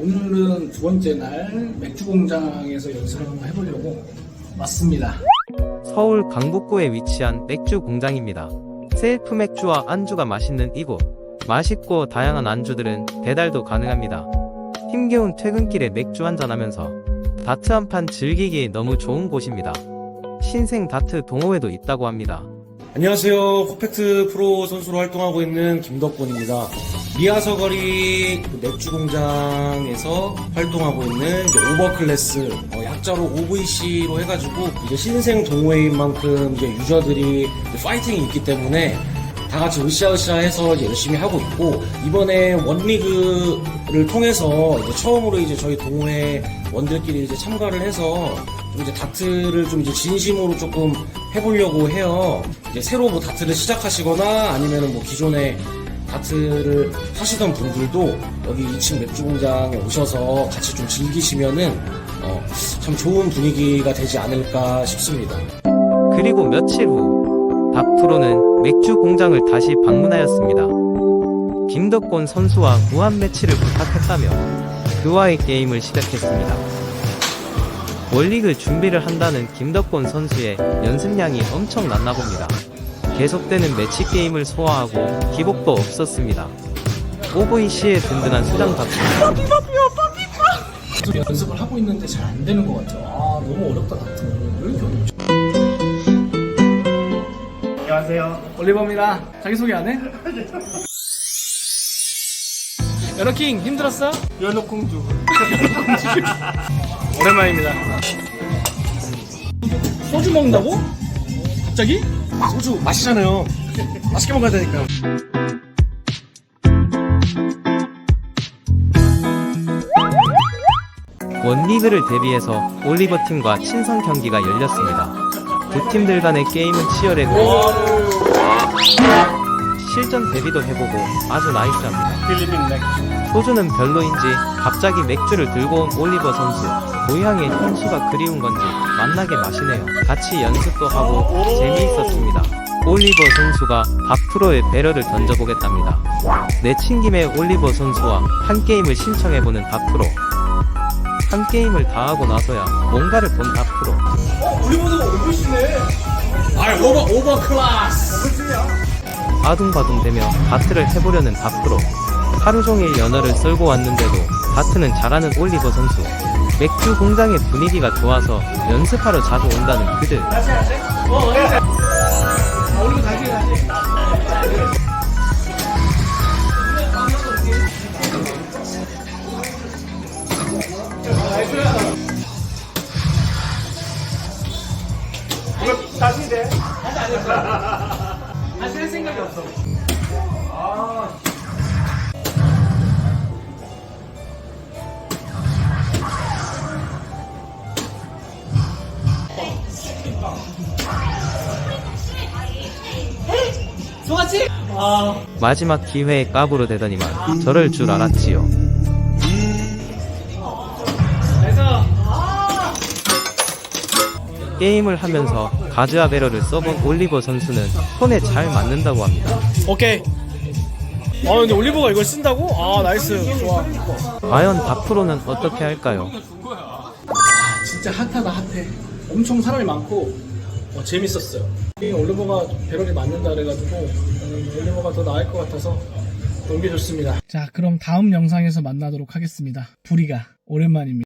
오늘은 두 번째 날 맥주 공장에서 연습을 한번 해보려고 왔습니다. 서울 강북구에 위치한 맥주 공장입니다. 셀프 맥주와 안주가 맛있는 이곳. 맛있고 다양한 안주들은 배달도 가능합니다. 힘겨운 퇴근길에 맥주 한잔 하면서 다트 한 판 즐기기 너무 좋은 곳입니다. 신생 다트 동호회도 있다고 합니다. 안녕하세요. 퍼펙트 프로 선수로 활동하고 있는 김덕곤입니다. 미아서거리 그 맥주 공장에서 활동하고 있는 이제 오버클래스, 어, 약자로 OVC로 해가지고 이제 신생 동호회인 만큼 이제 유저들이 이제 파이팅이 있기 때문에 다 같이 으쌰으쌰해서 열심히 하고 있고 이번에 원리그를 통해서 이제 처음으로 이제 저희 동호회 원들끼리 이제 참가를 해서 좀 이제 다트를 좀 이제 진심으로 조금 해보려고 해요. 이제 새로 뭐 다트를 시작하시거나 아니면은 뭐 기존에 다트를 하시던 분들도 여기 2층 맥주 공장에 오셔서 같이 좀 즐기시면은 어, 참 좋은 분위기가 되지 않을까 싶습니다. 그리고 며칠 후 다프로는 맥주 공장을 다시 방문하였습니다. 김덕곤 선수와 무한 매치를 부탁했다며 그와의 게임을 시작했습니다. 월리그 준비를 한다는 김덕곤 선수의 연습량이 엄청났나 봅니다. 계속되는 매치 게임을 소화하고 기복도 없었습니다. OVC의 든든한 수장 계속 연습을 하고 있는데 잘 안 되는 것 같아요. 아 너무 어렵다 다트. 왜 이렇게 어렵지? 안녕하세요. 올리버입니다. 자기소개 안 해? 연어킹 힘들었어? 연어공주. 오랜만입니다. 소주 먹는다고? 갑자기? 소주 마시잖아요. 맛있게 먹어야 되니까. 원리그를 대비해서 올리버 팀과 친선 경기가 열렸습니다. 두 팀들 간의 게임은 치열했고 실전 대비도 해보고 아주 나이스합니다. 필리핀 맥주. 소주는 별로인지 갑자기 맥주를 들고 온 올리버 선수. 고향의 현수가 그리운 건지 만나게 마시네요. 같이 연습도 하고 재미있었습니다. 올리버 선수가 박 프로의 배럴을 던져보겠답니다. 내친 김에 올리버 선수와 한 게임을 신청해보는 박 프로. 한 게임을 다 하고 나서야 뭔가를 본 박 프로. 올리버도 올리시네. 아 오버 오버 클래스. 아둥바둥대며 바트를 해보려는 박 프로. 하루 종일 연어를 썰고 왔는데도 바트는 잘하는 올리버 선수. 맥주 공장의 분위기가 좋아서 연습하러 자주 온다는 그들. 다시 해야지. 다시 돼. 다시 할 생각이 없어. 마지막 기회에 까부로 되더니만 저럴 줄 알았지요. 게임을 하면서 가즈아 베러를 써본 올리버 선수는 손에 잘 맞는다고 합니다. 오케이. 아 근데 올리버가 이걸 쓴다고? 아 나이스 좋아. 과연 박프로는 어떻게 할까요? 진짜 핫하다 핫해. 엄청 사람이 많고 어, 재밌었어요. 이 올리버가 배럴이 맞는다 그래가지고 음, 올리버가 더 나을 것 같아서 너무 좋습니다. 자 그럼 다음 영상에서 만나도록 하겠습니다. 부리가 오랜만입니다.